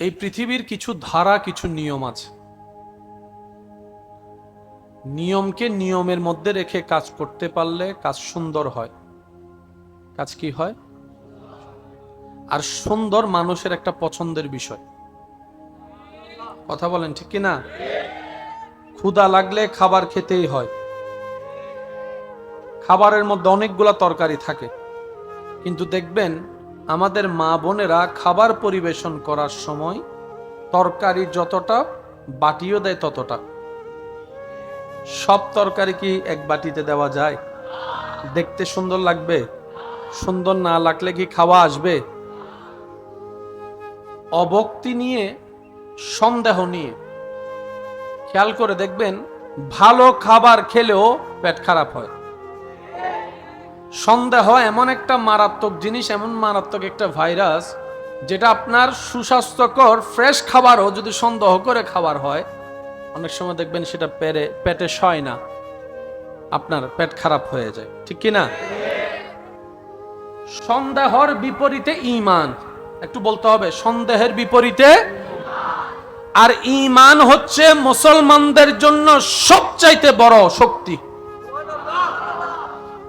এই পৃথিবীর কিছু ধারা, কিছু নিয়ম আছে। নিয়মকে নিয়মের মধ্যে রেখে কাজ করতে পারলে কাজ সুন্দর হয়। কাজ কি হয়? আর সুন্দর মানুষের একটা পছন্দের বিষয়। কথা বলেন ঠিক কি না ক্ষুধা লাগলে খাবার খেতেই হয়। খাবারের মধ্যে অনেকগুলা তরকারি থাকে। কিন্তু দেখবেন আমাদের মা বোনেরা খাবার পরিবেশন করার সময় তরকারি যতটা, বাটিও দেয় ততটা। সব তরকারি কি এক বাটিতে দেওয়া যায়? দেখতে সুন্দর লাগবে? সুন্দর না লাগলে কি খাওয়া আসবে? অবক্তি নিয়ে, সন্দেহ নিয়ে। খেয়াল করে দেখবেন, ভালো খাবার খেলেও পেট খারাপ হয়। সন্দেহ এমন একটা মারাত্মক জিনিস, এমন মারাত্মক একটা ভাইরাস, যেটা আপনার সুস্বাস্থ্যকর ফ্রেশ খাবারও যদি সন্দেহ করে খাবার হয়, অনেক সময় দেখবেন সেটা পেরে, পেটে সয় না। আপনার পেট খারাপ হয়ে যায়। ঠিক কি না? সন্দেহর বিপরীতে ঈমান। একটু বলতে হবে, সন্দেহের বিপরীতে আর ইমান হচ্ছে মুসলমানদের জন্য সবচাইতে বড় শক্তি।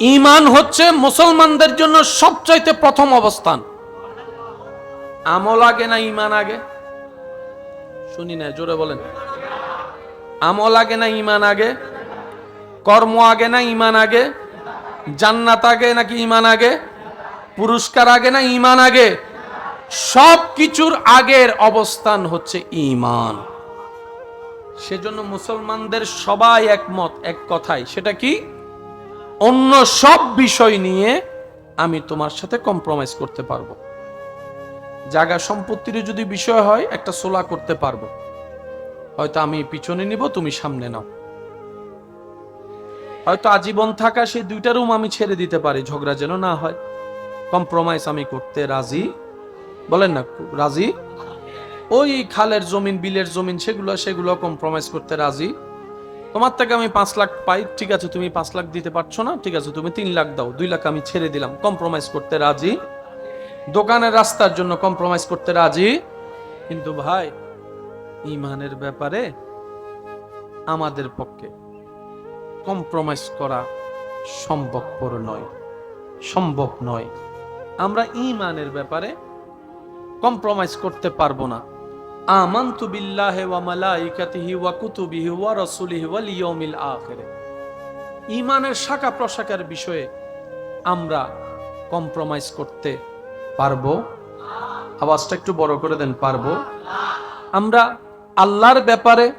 ঈমান হচ্ছে মুসলমানদের জন্য সবচাইতে প্রথম অবস্থান। আমল আগে না ঈমান আগে? শুনি না, জোরে বলেন। আমল আগে না ঈমান আগে? কর্ম আগে না ঈমান আগে? জান্নাত আগে নাকি ঈমান আগে? পুরস্কার আগে না ঈমান আগে? সব কিছুর আগের অবস্থান হচ্ছে ঈমান সেজন্য মুসলমানদের সবাই একমত, এক কথাই সেটা কি? অন্য সব বিষয় নিয়ে আমি তোমার সাথে কম্প্রোমাইজ করতে পারব। জায়গা সম্পত্তির যদি বিষয় হয়, একটা সোলা করতে পারব। হয়তো আমি পিছনে নিব, তুমি সামনে নাও। হয়তো আজীবন থাকা সেই দুইটা রুম আমি ছেড়ে দিতে পারি, ঝগড়া যেন না হয়। কম্প্রোমাইজ আমি করতে রাজি। বলেন না, রাজি? ওই খালের জমিন, বিলের জমিন, সেগুলো সেগুলো কম্প্রোমাইজ করতে রাজি। তোমার থেকে আমি পাঁচ লাখ পাই, ঠিক আছে, তুমি পাঁচ লাখ দিতে পারছ না, ঠিক আছে, তুমি তিন লাখ দাও, দুই লাখ আমি ছেড়ে দিলাম কম্প্রোমাইজ করতে রাজি? দোকানের রাস্তার জন্য কম্প্রোমাইজ করতে রাজি? কিন্তু ভাই, ইমানের ব্যাপারে আমাদের পক্ষে কম্প্রোমাইজ করা সম্ভবপর নয়, সম্ভব নয়। আমরা ইমানের ব্যাপারে কম্প্রোমাইজ করতে পারব না। আমান্তু বিল্লাহি ওয়া মালাইকাতিহি ওয়া কুতুবিহি ওয়া রাসূলিহি ওয়াল ইয়াউমিল আখির। ঈমানের শাখা প্রশাখার বিষয়ে আমরা কম্প্রোমাইজ করতে পারব? আওয়াজটা একটু বড় করে দেন, পারব? আমরা আল্লাহর ব্যাপারে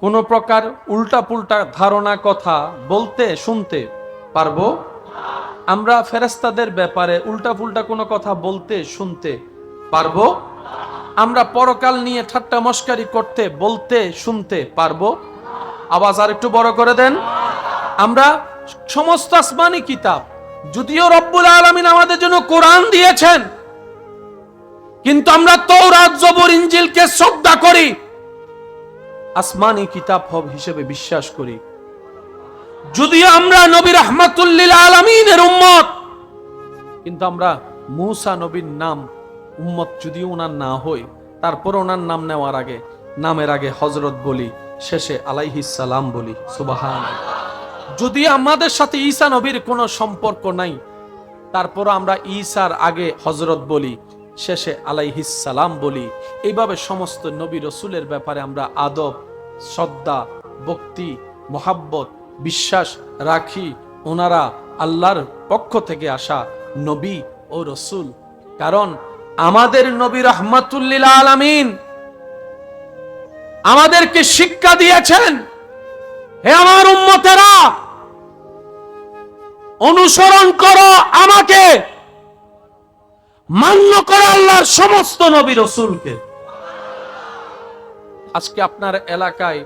কোনো প্রকার উল্টা পুল্টা ধারণা, কথা বলতে, শুনতে পারব? আমরা ফেরেস্তাদের ব্যাপারে উল্টা পুল্টা কোনো কথা বলতে, শুনতে পারব? আমরা পরকাল নিয়ে ঠাট্টা মস্কারি করতে, বলতে, শুনতে পারব? আওয়াজ আর একটু বড় করে দেন। আমরা সমস্ত আসমানি কিতাব, যদিও রব্বুল আলমিন আমাদের জন্য কোরআন দিয়েছেন, কিন্তু আমরা তৌরাত জবর ইঞ্জিলকে শ্রদ্ধা করি। আসমানি কিতাব হব হিসেবে বিশ্বাস করি। যদিও আমরা নবী রহমাতুল্লিল আলমিনের উম্মত, কিন্তু আমরা মুসা নবীর নাম উম্মত যদি ওনার না হই তারপর ওনার নাম নেওয়ার আগে, নামের আগে হজরত বলি, শেষে সালাম বলি সুবাহান যদি আমাদের সাথে ঈসা নবীর কোনো সম্পর্ক নাই তারপর আমরা ঈসার আগে হজরত বলি, শেষে সালাম বলি, এইভাবে সমস্ত নবী রসুলের ব্যাপারে আমরা আদব, শ্রদ্ধা, ভক্তি, মোহাব্বত, বিশ্বাস রাখি, ওনারা আল্লাহর পক্ষ থেকে আসা নবী ও রসুল। কারণ আমাদের নবী রহমাতুল্লিল আলামিন আমাদেরকে শিক্ষা দিয়েছেন, হে আমার উম্মতেরা, অনুসরণ করো আমাকে, মান্য করো আল্লাহর সমস্ত নবী রসুলকে। আজকে আপনার এলাকায়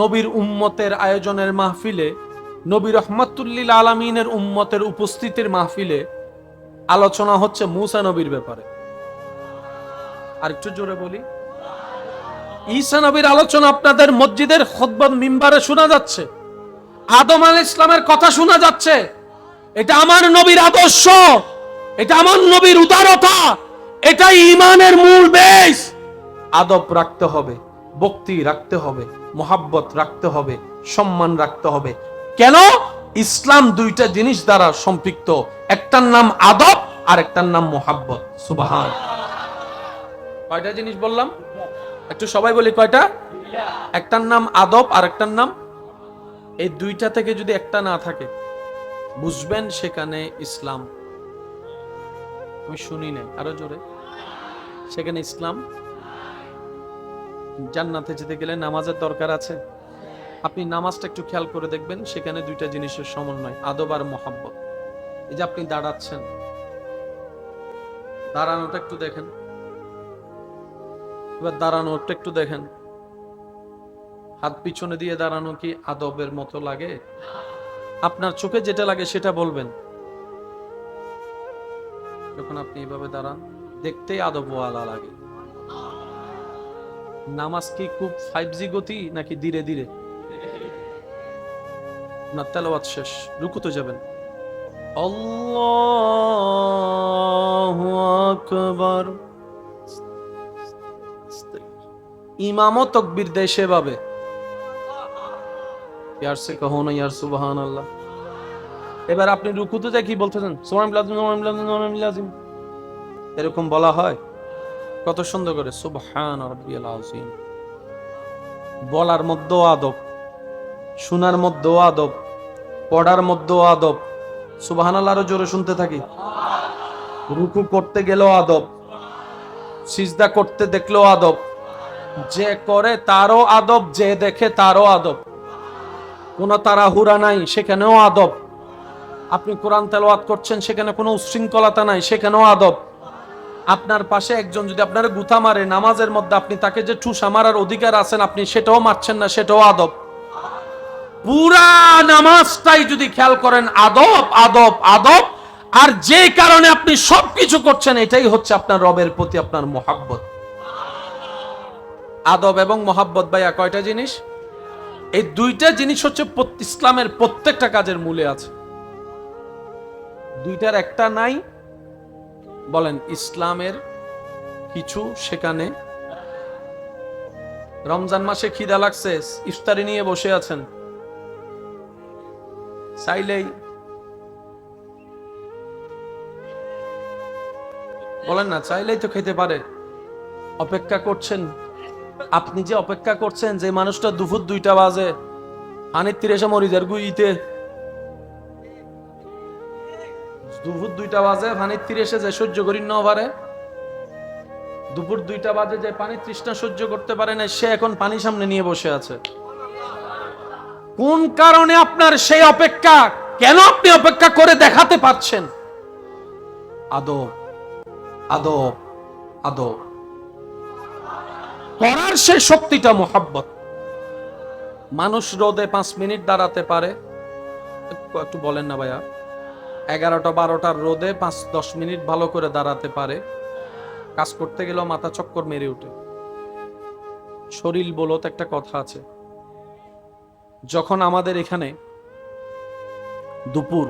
নবীর উম্মতের আয়োজনের মাহফিলে, নবী রহমতুল্লিল আলমিনের উম্মতের উপস্থিতির মাহফিলে আলোচনা হচ্ছে মুসা নবীর ব্যাপারে। আর একটু জোরে বলি। ঈসা নবীর আলোচনা আপনাদের মসজিদের খোদবাদ মিম্বারে শোনা যাচ্ছে। আদম আল ইসলামের কথা শোনা যাচ্ছে। এটা আমার নবীর আদর্শ। এটা আমার নবীর উদারতা। এটা ইমানের মূল বেশ আদব রাখতে হবে ভক্তি রাখতে হবে, মোহাব্বত রাখতে হবে, সম্মান রাখতে হবে। কেন? ইসলাম দুইটা জিনিস দ্বারা সম্পৃক্ত। একটার নাম আদব আর একটার নাম মোহাব্বত। সুবাহান। কয়টা জিনিস বললাম? একটু সবাই বলি কয়টা? একটার নাম আদব আর একটার নাম? এই দুইটা থেকে যদি একটা না থাকে, বুঝবেন সেখানে ইসলাম। আমি শুনি নাই, আরও জোরে। সেখানে ইসলাম। জান্নাতে যেতে গেলে নামাজের দরকার আছে। আপনি নামাজটা একটু খেয়াল করে দেখবেন, সেখানে দুইটা জিনিসের সমন্বয়, আদব আর মোহাব্বত। এই যে আপনি দাঁড়াচ্ছেন, দাঁড়ানোটা একটু দেখেন। এবার দাঁড়ানোটা একটু দেখেন। হাত পিছনে দিয়ে দাঁড়ানো কি আদবের মতো লাগে? আপনার চোখে যেটা লাগে সেটা বলবেন। যখন আপনি এভাবে দাঁড়ান, দেখতেই আদবওয়ালা লাগে। নামাজ কি খুব ফাইভ জি গতি নাকি ধীরে ধীরে? আপনার তেলাওয়াত শেষ, রুকুতে যাবেন। আল্লাহু আকবার। ইমামও তকবীর দেয় সেভাবে। সুবহান আল্লাহ এবার আপনি রুকুতে যা কি বলতেছেন এরকম বলা হয়? কত সুন্দর করে, সুবহান বলার মধ্যেও আদব, শোনার মধ্যেও আদব, পড়ার মধ্যেও আদব। সুবহানাল্লাহ আরও জোরে শুনতে থাকি। রুকু করতে গেলেও আদব, সিজদা করতে দেখলেও আদব। যে করে তারও আদব, যে দেখে তারও আদব। কোনো তাড়াহুড়া নাই, সেখানেও আদব। আপনি কোরআন তেলাওয়াত করছেন, সেখানে কোনো উশৃঙ্খলতা নাই, সেখানেও আদব। আপনার পাশে একজন যদি আপনার গুথা মারে, নামাজের মধ্যে আপনি তাকে যে ঠুসা মারার অধিকার আছেন, আপনি সেটাও মারছেন না, সেটাও আদব। পুরা নামাজটাই যদি খেয়াল করেন, আদব আদব আদব, আর যে কারণে আপনি সবকিছু করছেন, এটাই হচ্ছে আপনার রবের প্রতি আপনার মোহাব্বত। আদব এবং মোহাব্বত ভাইয়া, কয়টা জিনিস? এই দুইটা জিনিস হচ্ছে ইসলামের প্রত্যেকটা কাজের মূলে আছে। দুইটার একটা নাই। বলেন, ইসলামের কিছু সেখানে। রমজান মাসে খিদা লাগছে, ইফতারি নিয়ে বসে আছেন। চাইলেই। বলেন না, চাইলেই তো খেতে পারে। অপেক্ষা করছেন আপনি যে অপেক্ষা করছেন যে মানুষটা দুপুর দুইটা বাজে পানির তীরে এসে মরিজার গুইতে দুপুর দুইটা বাজে পানির তীরে এসে যে সহ্য করি ন পারে। দুপুর দুইটা বাজে যে পানির তৃষ্ণা সহ্য করতে পারে না, সে এখন পানি সামনে নিয়ে বসে আছে। কোন কারণে আপনার সেই অপেক্ষা? কেন আপনি অপেক্ষা করে দেখাতে পাচ্ছেন আদব আদব আদব। করার সেই শক্তিটা মোহাব্বত। মানুষ রোদে পাঁচ মিনিট দাঁড়াতে পারে। একটু- বলেন না ভাইয়া। এগারোটা, বারোটার রোদে পাঁচ, দশ মিনিট ভালো করে দাঁড়াতে পারে। কাজ করতে গেলেও মাথা চক্কর মেরে ওঠে। শরীর বলত একটা কথা আছে। যখন আমাদের এখানে দুপুর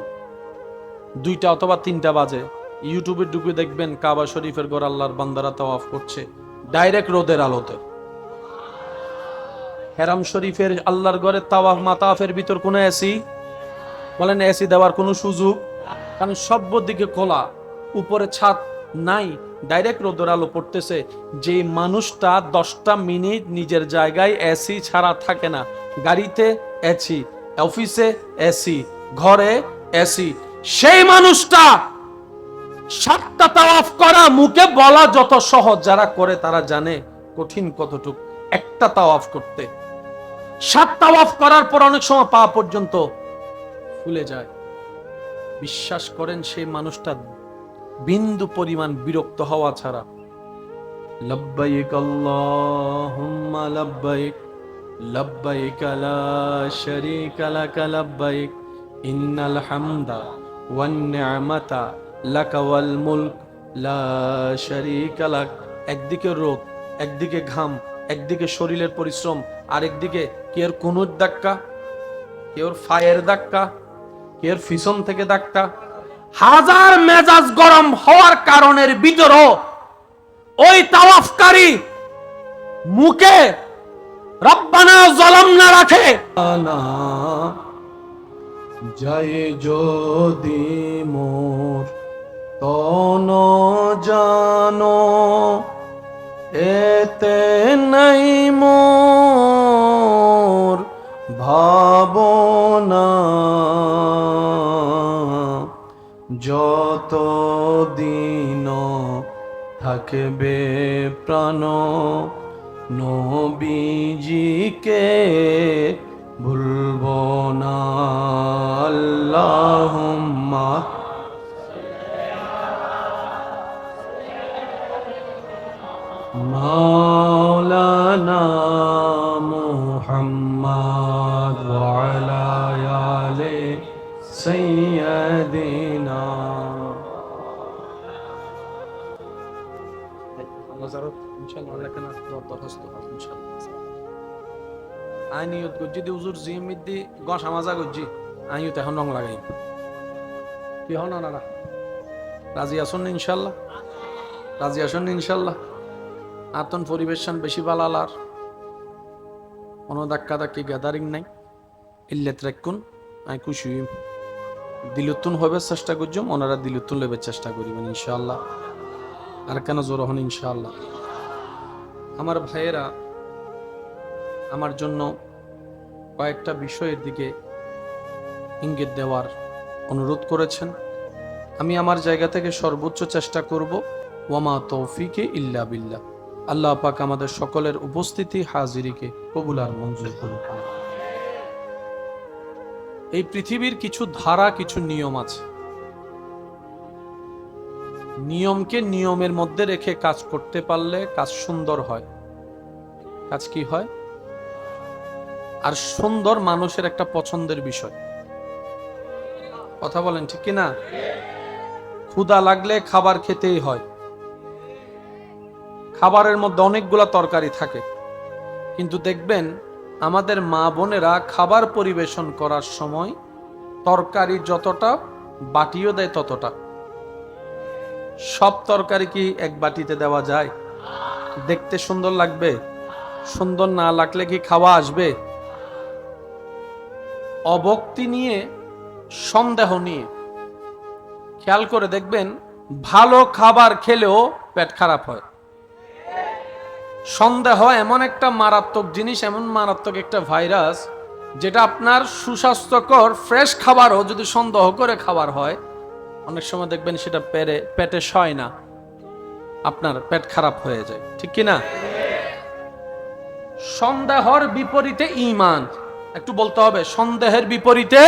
দুইটা অথবা তিনটা বাজে, ইউটিউবে ঢুকে দেখবেন কাবা শরীফের গড় আল্লাহর বান্দারা তাওয়াফ করছে। ডাইরেক্ট রোদের আলোতে। হেরাম শরীফের আল্লাহর ঘরে তাওয়াফ মাতাফের ভিতর কোনো এসি বলেন এসি দেওয়ার কোনো সুযোগ? কারণ সব দিকে খোলা, উপরে ছাদ নাই, ডাইরেক্ট রোদের আলো পড়তেছে। যে মানুষটা দশটা মিনিট নিজের জায়গায় এসি ছাড়া থাকে না, গাড়িতে এসি অফিসে এসি ঘরে এসি সেই মানুষটা সাতটা তাওয়াফ করা, মুখে বলা যত সহজ, যারা করে তারা জানে কঠিন কতটুক। একটা তাওয়াফ করতে। সাত তাওয়াফ করার পর অনেক সময় পা পর্যন্ত ফুলে যায়। বিশ্বাস করেন, সেই মানুষটা বিন্দু পরিমাণ বিরক্ত হওয়া ছাড়া। লব্বাইক আল্লাহুম্মা লব্বাইক লব্বাইক লা শারীকা লাক লব্বাইক, ইন্নাল হামদা ওয়ান নি'মাতা লাকা ওয়াল মুলক, লা একদিকে রোদ একদিকে ঘাম, একদিকে শরীরের পরিশ্রম, আরেকদিকে কেউ কোনুর ধাক্কা কেউ ফায়ের ধাক্কা কেউ পিছন থেকে ধাক্কা। হাজার মেজাজ গরম হওয়ার কারণের ভিতরও ওই তাওয়াফকারী মুখে রব্বানা জলম না রাখে। যায় যদি মোর তন জানো এতে নাই মোর ভাবনা। যত দিন থাকবে প্রাণ নবীজিকে ভুলব না আল্লাহুম্মা مولانا محمد وعلى آل سيدنا আইনিয়ত করছি দি উজুর জিমিত দি গসা মাজা করছি আইনিয়ত এখন রং লাগাই কি হন না রাজি আসুন ইনশাল্লাহ রাজি আসুন ইনশাল্লাহ আতন পরিবেশন বেশি বালালার কোনো ধাক্কা ধাক্কি গ্যাদারিং নাই। ইল্লেত রাখুন, আমি খুশি হইম। দিলুত্তুন হবে চেষ্টা করছম ওনারা দিলুত্তুন লেবে চেষ্টা করিবেন, ইনশাআল্লাহ। আর কেন জোর হন, ইনশাআল্লাহ। আমার ভাইয়েরা, আমার জন্য কয়েকটা বিষয়ের দিকে ইঙ্গিত দেওয়ার অনুরোধ করেছেন। আমি আমার জায়গা থেকে সর্বোচ্চ চেষ্টা করব, ওয়ামা তৌফিকে ইল্লা বিল্লাহ। আল্লাহ পাক আমাদের সকলের উপস্থিতি হাজিরিকে কবুল আর মঞ্জুর করুন এই পৃথিবীর কিছু ধারা, কিছু নিয়ম আছে। নিয়মকে নিয়মের মধ্যে রেখে কাজ করতে পারলে কাজ সুন্দর হয়। কাজ কি হয়? আর সুন্দর মানুষের একটা পছন্দের বিষয়। কথা বলেন ঠিক কি না ক্ষুদা লাগলে খাবার খেতেই হয়। খাবারের মধ্যে অনেকগুলো তরকারি থাকে। কিন্তু দেখবেন, আমাদের মা বোনেরা খাবার পরিবেশন করার সময় তরকারি যতটা বাটিও দেয় ততটা। সব তরকারি কি এক বাটিতে দেওয়া যায়? দেখতে সুন্দর লাগবে? সুন্দর না লাগলে কি খাওয়া আসবে? অবক্তি নিয়ে, সন্দেহ নিয়ে। খেয়াল করে দেখবেন, ভালো খাবার খেলেও পেট খারাপ হয়। সন্দেহ এমন একটা মারাত্মক জিনিস, এমন মারাত্মক একটা ভাইরাস, যেটা আপনার সুস্বাস্থ্যকর ফ্রেশ খাবারও যদি সন্দেহ করে খাবার হয়, অনেক সময় দেখবেন সেটা পেরে, পেটে সয় না। আপনার পেট খারাপ হয়ে যায়। ঠিক কি না? সন্দেহর বিপরীতে ইমান একটু বলতে হবে, সন্দেহের বিপরীতে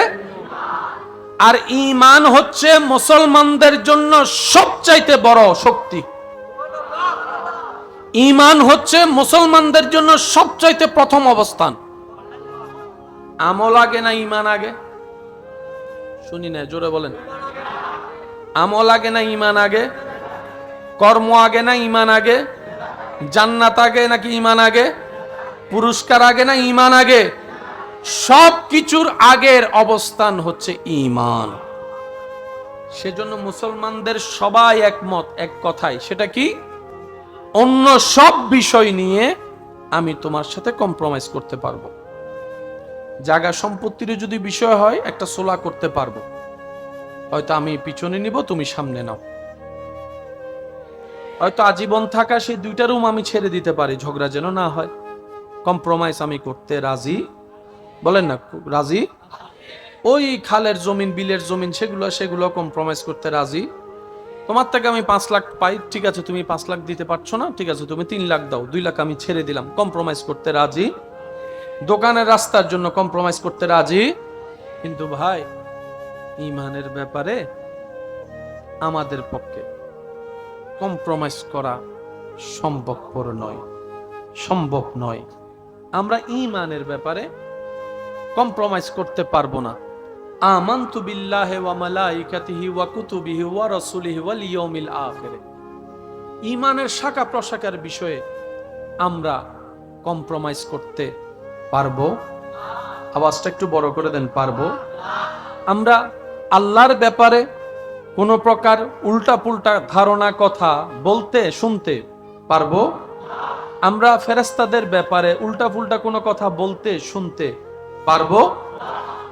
আর ইমান হচ্ছে মুসলমানদের জন্য সবচাইতে বড় শক্তি। ইমান হচ্ছে মুসলমানদের জন্য সবচাইতে প্রথম অবস্থান। আমল আগে না ইমান আগে? শুনি না, জোরে বলেন। আমল আগে না ইমান আগে? কর্ম আগে না ইমান আগে? জান্নাত আগে নাকি ইমান আগে? পুরস্কার আগে না ইমান আগে? সব কিছুর আগের অবস্থান হচ্ছে ইমান। সেজন্য মুসলমানদের সবাই একমত, এক কথায়। সেটা কি? অন্য সব বিষয় নিয়ে আমি তোমার সাথে কম্প্রোমাইজ করতে পারব। জায়গা সম্পত্তির যদি বিষয় হয়, একটা সোলা করতে পারব। হয়তো আমি পিছনে নিব, তুমি সামনে নাও। হয়তো আজীবন থাকা সেই দুইটা রুম আমি ছেড়ে দিতে পারি, ঝগড়া যেন না হয়। কম্প্রোমাইজ আমি করতে রাজি। বলেন না, রাজি? ওই খালের জমিন, বিলের জমিন, সেগুলো সেগুলো কম্প্রোমাইজ করতে রাজি। তোমার থেকে আমি পাঁচ লাখ পাই, ঠিক আছে, তুমি পাঁচ লাখ দিতে পারছ না, ঠিক আছে, তুমি তিন লাখ দাও, দুই লাখ আমি ছেড়ে দিলাম কম্প্রোমাইজ করতে রাজি? দোকানের রাস্তার জন্য কম্প্রোমাইজ করতে রাজি? কিন্তু ভাই, ইমানের ব্যাপারে আমাদের পক্ষে কম্প্রোমাইজ করা সম্ভবপর নয়, সম্ভব নয়। আমরা ইমানের ব্যাপারে কম্প্রোমাইজ করতে পারব না। আমান্তু বিল্লাহি ওয়া মালাইকাতিহি ওয়া কুতুবিহি ওয়া রাসূলিহি ওয়াল ইয়াউমিল আখির। ইমানের শাখা প্রশাখার বিষয়ে আমরা কম্প্রোমাইজ করতে পারব? আওয়াজটা একটু বড় করে দেন, পারব? আমরা আল্লাহর ব্যাপারে কোনো প্রকার উল্টা পুল্টা ধারণা, কথা বলতে, শুনতে পারব? আমরা ফেরেস্তাদের ব্যাপারে উল্টা পুল্টা কোনো কথা বলতে, শুনতে পারব?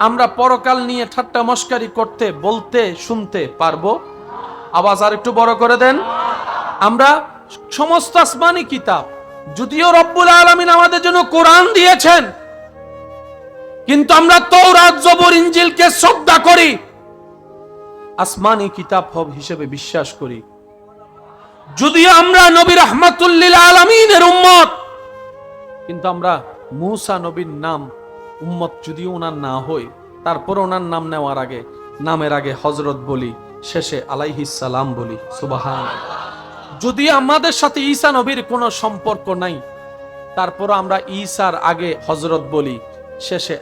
আমরা পরকাল নিয়ে ঠাট্টা মস্কারি করতে, বলতে, শুনতে পারব? আওয়াজ আর একটু বড় করে দেন। আমরা সমস্ত আসমানি কিতাব, যদিও রব্বুল আলমিন আমাদের জন্য কোরআন দিয়েছেন, কিন্তু আমরা তৌরাত জবর ইঞ্জিলকে শ্রদ্ধা করি, আসমানি কিতাব হব হিসেবে বিশ্বাস করি। যদিও আমরা নবী রহমাতুল্লিল আলমিনের উম্মত, কিন্তু আমরা মুসা নবীর নাম উম্মত যদিও ওনার না হই তারপর ওনার নাম নেওয়ার আগে, নামের আগে হজরত বলি, শেষে সালাম বলি সুবাহান যদি আমাদের সাথে ঈসা নবীর কোনো সম্পর্ক নাই তারপর আমরা ঈসার আগে হজরত বলি, শেষে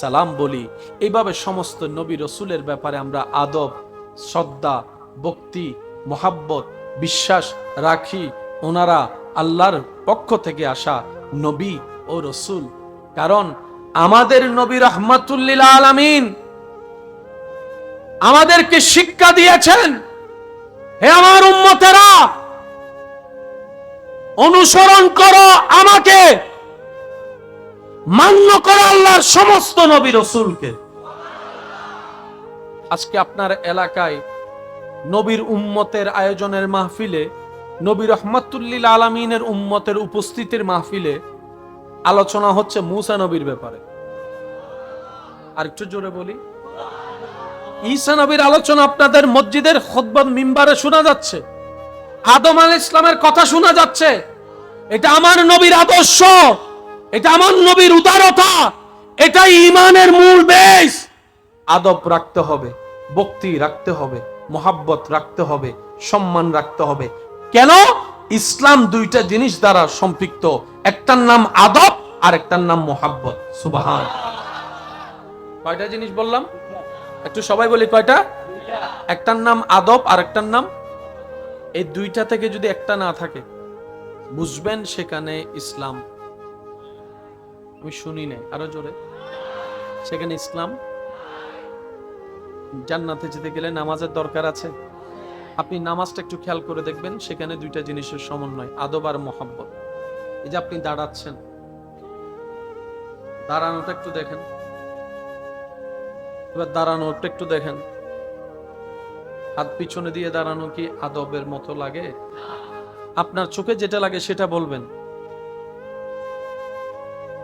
সালাম বলি এইভাবে সমস্ত নবী রসুলের ব্যাপারে আমরা আদব, শ্রদ্ধা, ভক্তি, মহাব্বত, বিশ্বাস রাখি, ওনারা আল্লাহর পক্ষ থেকে আসা নবী ও রসুল। কারণ আমাদের নবী রহমাতুল্লিল আলামিন আমাদেরকে শিক্ষা দিয়েছেন, হে আমার উম্মতেরা, অনুসরণ করো আমাকে, মান্য করো আল্লাহর সমস্ত নবী রসুলকে। আজকে আপনার এলাকায় নবীর উম্মতের আয়োজনের মাহফিলে, নবী রহমাতুল্লিল আলমিনের উম্মতের উপস্থিতির মাহফিলে আলোচনা হচ্ছে মুসা নবীর ব্যাপারে। আর একটু জোরে বলি। ঈসা নবীর আলোচনা আপনাদের মসজিদের খোদবাদ মিম্বারে শোনা যাচ্ছে। আদম আল ইসলামের কথা শোনা যাচ্ছে। এটা আমার নবীর আদর্শ। এটা আমার নবীর উদারতা। এটা ইমানের মূল বেশ আদব রাখতে হবে ভক্তি রাখতে হবে, মোহাব্বত রাখতে হবে, সম্মান রাখতে হবে। কেন? ইসলাম দুইটা জিনিস দ্বারা সম্পৃক্ত। একটার নাম আদব আর একটার নাম মোহাব্বত। সুবাহান। কয়টা জিনিস বললাম? একটু সবাই বলি কয়টা? একটার নাম আদব আর একটার নাম? এই দুইটা থেকে যদি একটা না থাকে, বুঝবেন সেখানে ইসলাম। আমি শুনি নাই, আরও জোরে। সেখানে ইসলাম। জান্নাতে যেতে গেলে নামাজের দরকার আছে। আপনি নামাজটা একটু খেয়াল করে দেখবেন, সেখানে দুইটা জিনিসের সমন্বয়, আদব আর মোহাব্বত। এই যে আপনি দাঁড়াচ্ছেন। দাঁড়ানোটা একটু দেখেন। এবার দাঁড়ানোটা একটু দেখেন। হাত পিছনে দিয়ে দাঁড়ানো কি আদবের মতো লাগে? আপনার চোখে যেটা লাগে সেটা বলবেন।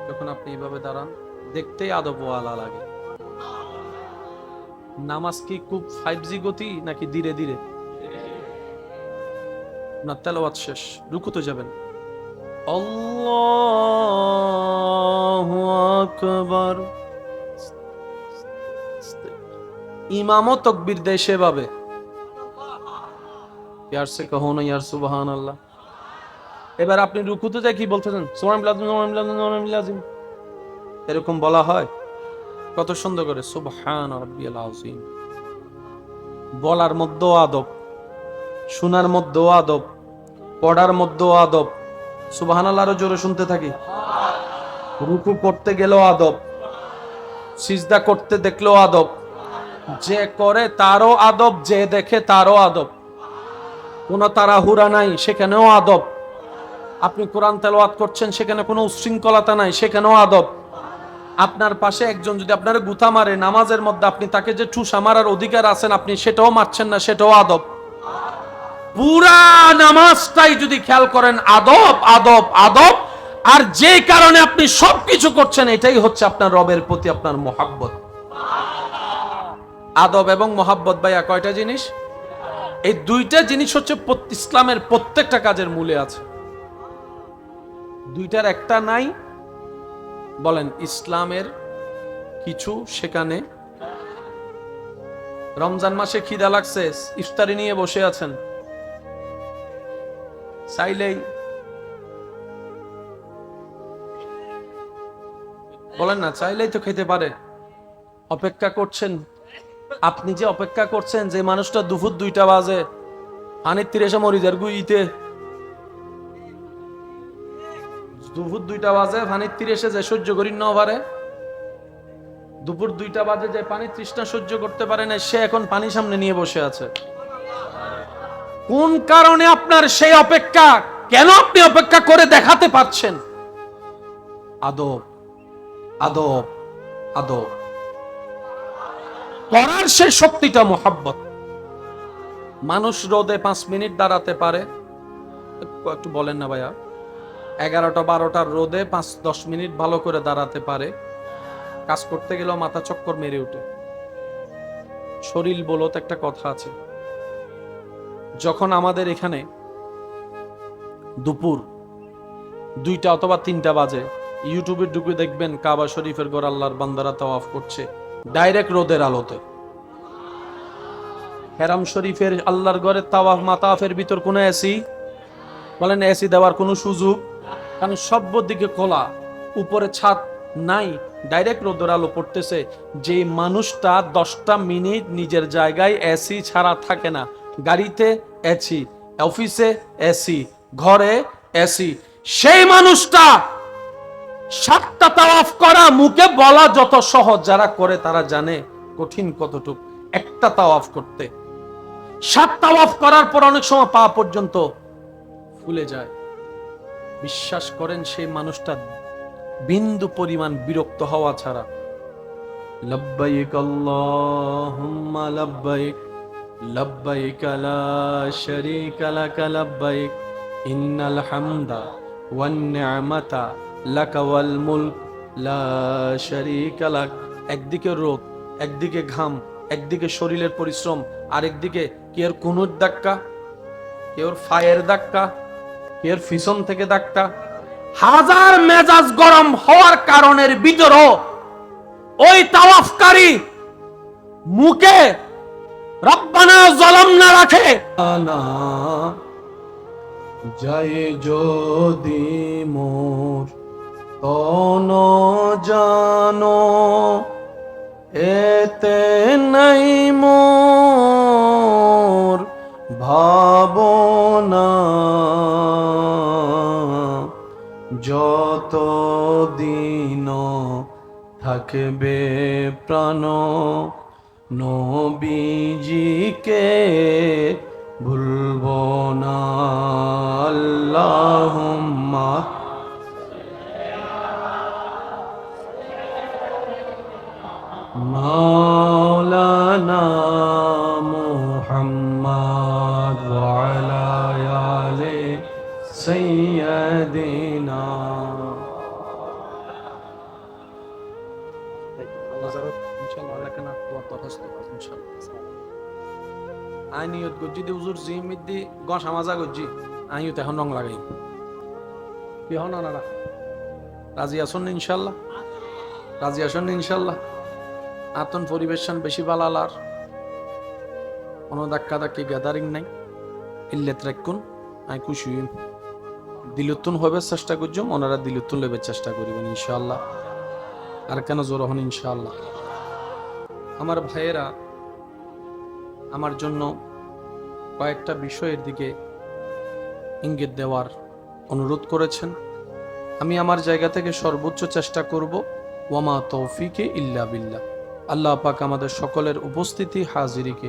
যখন আপনি এইভাবে দাঁড়ান, দেখতেই আদবওয়ালা লাগে। নামাজ কি খুব ফাইভ জি গতি নাকি ধীরে ধীরে? না, তেলাওয়াত শেষ। রুকুতে যাবেন। আল্লাহু আকবার। ইমামও তকবীর দেয় সেভাবে। ইয়ার সে ইয়ার সুবহান আল্লাহ এবার আপনি রুকুতে যাই কি বলতেছেন এরকম বলা হয়। কত সুন্দর করে, সুবহান বলার মধ্যেও আদব, শোনার মধ্যেও আদব, পড়ার মধ্যেও আদব। সুবহানাল্লাহ আরও জোরে শুনতে থাকি। রুকু করতে গেলেও আদব, সিজদা করতে দেখলেও আদব। যে করে তারও আদব, যে দেখে তারও আদব। কোনো তাড়াহুড়া নাই, সেখানেও আদব। আপনি কোরআন তেলাওয়াত করছেন, সেখানে কোনো উশৃঙ্খলতা নাই, সেখানেও আদব। আপনার পাশে একজন যদি আপনার গুথা মারে, নামাজের মধ্যে আপনি তাকে যে ঠুসা মারার অধিকার আছেন, আপনি সেটাও মারছেন না, সেটাও আদব। পুরা নামাজটাই যদি খেয়াল করেন, আদব আদব আদব, আর যে কারণে আপনি সবকিছু করছেন, এটাই হচ্ছে আপনার রবের প্রতি আপনার মহাব্বত। আদব এবং মহাব্বত ভাইয়া, কয়টা জিনিস? এই দুইটা জিনিস হচ্ছে ইসলামের প্রত্যেকটা কাজের মূলে আছে। দুইটার একটা নাই। বলেন, ইসলামের কিছু সেখানে। রমজান মাসে খিদা লাগছে, ইফতারি নিয়ে বসে আছেন। চাইলেই। বলেন না, চাইলেই তো খেতে পারে। অপেক্ষা করছেন আপনি যে অপেক্ষা করছেন যে মানুষটা দুপুর দুইটা বাজে পানির তীরে এসে মরিদের গুইতে দুপুর দুইটা বাজে পানির তীরে এসে যে সহ্য করি ন পারে দুপুর দুইটা বাজে যে পানির তৃষ্ণা সহ্য করতে পারে না সে এখন পানি সামনে নিয়ে বসে আছে। কোন কারণে আপনার সেই অপেক্ষা? কেন আপনি অপেক্ষা করে দেখাতে পারছেন? আদব আদব আদব। করার সে শক্তিটা মোহাব্বত। মানুষ রোদে পাঁচ মিনিট দাঁড়াতে পারে। একটু- বলেন না ভাইয়া। এগারোটা বারোটার রোদে পাঁচ, দশ মিনিট ভালো করে দাঁড়াতে পারে। কাজ করতে গেলেও মাথা চক্কর মেরে ওঠে শরীর বলত একটা কথা আছে। যখন আমাদের এখানে দুপুর দুইটা অথবা তিনটা বাজে, ইউটিউবে ঢুকে দেখবেন কাবা শরীফের গড় আল্লাহর বান্দারা তাওয়াফ করছে। ডাইরেক্ট রোদের আলোতে। হেরাম শরীফের আল্লাহর ঘরে তাওয়াফ মাতাফের ভিতর কোনো এসি বলেন এসি দেওয়ার কোনো সুযোগ? কারণ সব দিকে খোলা, উপরে ছাদ নাই, ডাইরেক্ট রোদের আলো পড়তেছে। যে মানুষটা দশটা মিনিট নিজের জায়গায় এসি ছাড়া থাকে না, গাড়িতে এসি অফিসে এসি ঘরে এসি সেই মানুষটা সাতটা তাওয়াফ করা, মুখে বলা যত সহজ, যারা করে তারা জানে কঠিন কতটুক। একটা তাওয়াফ করতে। সাত তাওয়াফ করার পর অনেক সময় পা পর্যন্ত ফুলে যায়। বিশ্বাস করেন, সেই মানুষটা বিন্দু পরিমাণ বিরক্ত হওয়া ছাড়া। লব্বাইক আল্লাহুম্মা লব্বাইক লব্বাইক লা শারীকা লাক লব্বাইক, ইন্নাল হামদা ওয়ান নি'মাতা লা একদিকে রোগ, একদিকে ঘাম, একদিকে শরীরের পরিশ্রম, আরেকদিকে কেউ কুনুর ধাক্কা কেউ ফায়ের ধাক্কা কেউ ফিসন থেকে ধাক্কা। হাজার মেজাজ গরম হওয়ার কারণের ভিতরও ওই তাওয়াফকারী মুখে রব্বানা জলম না রাখে। যায় যদি মোর তন জানো এতে নাই মোর ভাবনা। যত দিন থাকবে প্রাণ নবীজিকে ভুলব না আল্লাহুম্মা মাওলানা মুহাম্মদ ওয়ালা আলে সাইয়্যিদিনা। আই নিয়ত করছি দি উজুর জিমিত দি গস আমাজা করছি আইও তখন রং লাগাই। কি হন না রাজি আসুন ইনশাল্লাহ? রাজি আসুন ইনশাল্লাহ? আতন পরিবেশন বেশি বালালার। কোনো ধাক্কা ধাক্কি গ্যাদারিং নাই। ইল্লেত রাখুন আই খুশি দিলুত্তুন হবে চেষ্টা করছুম ওনারা দিলুত্তুন লেবার চেষ্টা করিবেন, ইনশাআল্লাহ। আর কেন জোর হন, ইনশাআল্লাহ। আমার ভাইয়েরা, আমার জন্য কয়েকটা বিষয়ের দিকে ইঙ্গিত দেওয়ার অনুরোধ করেছেন। আমি আমার জায়গা থেকে সর্বোচ্চ চেষ্টা করব, ওয়ামা তৌফিকে ইল্লা বিল্লাহ। আল্লাহ পাক আমাদের সকলের উপস্থিতি হাজিরিকে